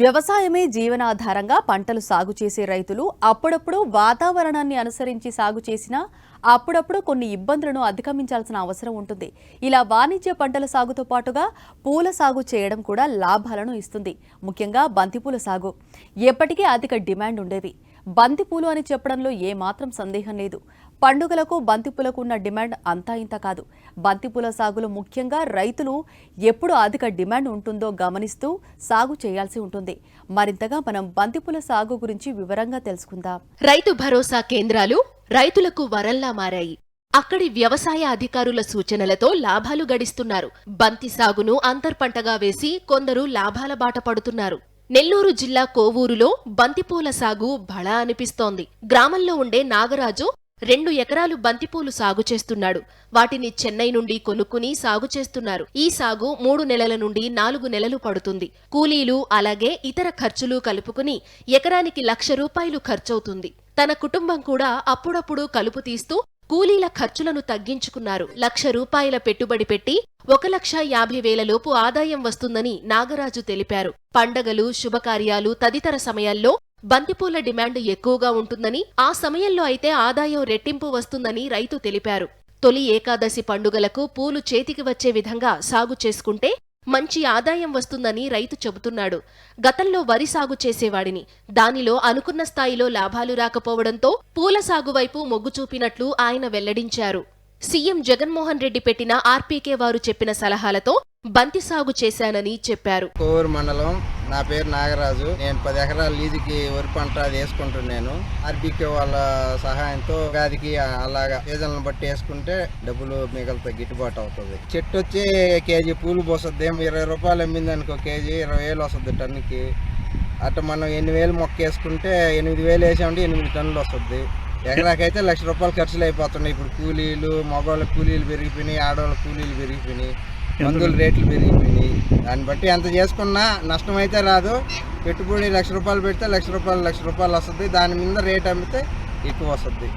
వ్యవసాయమే జీవనాధారంగా పంటలు సాగు చేసే రైతులు అప్పుడప్పుడు వాతావరణాన్ని అనుసరించి సాగు చేసినా అప్పుడప్పుడు కొన్ని ఇబ్బందులను అధిగమించాల్సిన అవసరం ఉంటుంది. ఇలా వాణిజ్య పంటల సాగుతో పాటుగా పూల సాగు చేయడం కూడా లాభాలను ఇస్తుంది. ముఖ్యంగా బంతిపూల సాగు. ఎప్పటికీ అధిక డిమాండ్ ఉండేది. బంతిపూలు అని చెప్పడంలో ఏమాత్రం సందేహం లేదు. పండుగలకు బంతిపూలకు ఉన్న డిమాండ్ అంతా ఇంత కాదు. బంతిపూల సాగులో ముఖ్యంగా రైతులు ఎప్పుడు అధిక డిమాండ్ ఉంటుందో గమనిస్తూ సాగు చేయాల్సి ఉంటుంది. మరింతగా మనం బంతిపూల సాగు గురించి వివరంగా తెలుసుకుందాం. రైతు భరోసా కేంద్రాలు రైతులకు వరల్లా మారాయి. అక్కడి వ్యవసాయ అధికారుల సూచనలతో లాభాలు గడిస్తున్నారు. బంతి సాగును అంతర్పంటగా వేసి కొందరు లాభాల బాట పడుతున్నారు. నెల్లూరు జిల్లా కోవూరులో బంతిపూల సాగు బళ అనిపిస్తోంది. గ్రామంలో ఉండే నాగరాజు రెండు ఎకరాలు బంతిపూలు సాగు చేస్తున్నాడు. వాటిని చెన్నై నుండి కొనుక్కుని సాగు చేస్తున్నారు. ఈ సాగు మూడు నెలల నుండి నాలుగు నెలలు పడుతుంది. కూలీలు అలాగే ఇతర ఖర్చులు కలుపుకుని ఎకరానికి లక్ష రూపాయలు ఖర్చవుతుంది. తన కుటుంబం కూడా అప్పుడప్పుడు కలుపు తీస్తూ కూలీల ఖర్చులను తగ్గించుకున్నారు. లక్ష రూపాయల పెట్టుబడి పెట్టి ఒక లక్ష యాభై వేల లోపు ఆదాయం వస్తుందని నాగరాజు తెలిపారు. పండగలు శుభకార్యాలు తదితర సమయాల్లో బంతిపూల డిమాండ్ ఎక్కువగా ఉంటుందని ఆ సమయంలో అయితే ఆదాయం రెట్టింపు వస్తుందని రైతు తెలిపారు. తొలి ఏకాదశి పండుగలకు పూలు చేతికి వచ్చే విధంగా సాగు చేసుకుంటే మంచి ఆదాయం వస్తుందని రైతు చెబుతున్నాడు. గతంలో వరి సాగు చేసేవాడిని. దానిలో అనుకున్న స్థాయిలో లాభాలు రాకపోవడంతో పూల సాగు వైపు మొగ్గు చూపినట్లు ఆయన వెల్లడించారు. సీఎం జగన్మోహన్ రెడ్డి పెట్టిన ఆర్పీకే వారు చెప్పిన సలహాలతో బంతి సాగు చేశానని చెప్పారు. కోవూరు మండలం నా పేరు నాగరాజు. నేను పది ఎకరాల లీజుకి వరి పంట అది వేసుకుంటున్నాను. ఆర్బీకే వాళ్ళ సహాయంతో గాదికి అలాగా సీజన్లను బట్టి వేసుకుంటే డబ్బులు మిగతా గిట్టుబాటు అవుతుంది. చెట్టు వచ్చి కేజీ పూలు పోస్తుంది. ఇరవై రూపాయలు అమ్మింది అనుకో కేజీ ఇరవై వేలు వస్తుంది టన్నుకి. అట్ట మనం ఎన్ని వేలు మొక్క వేసుకుంటే ఎనిమిది వేలు వేసామంటే ఎనిమిది టన్నులు వస్తుంది. ఎకరాకైతే లక్ష రూపాయలు ఖర్చులు అయిపోతున్నాయి. ఇప్పుడు కూలీలు మగవాళ్ళ కూలీలు పెరిగిపోయినాయి ఆడవాళ్ళ కూలీలు పెరిగిపోయినాయి. మందుల రేట్లు పెరిగిపోయి దాన్ని బట్టి ఎంత చేసుకున్నా నష్టం అయితే రాదు. పెట్టుబడి లక్ష రూపాయలు పెడితే లక్ష రూపాయలు లక్ష రూపాయలు వస్తుంది. దాని మీద రేట్ అమ్మితే ఎక్కువ వస్తుంది.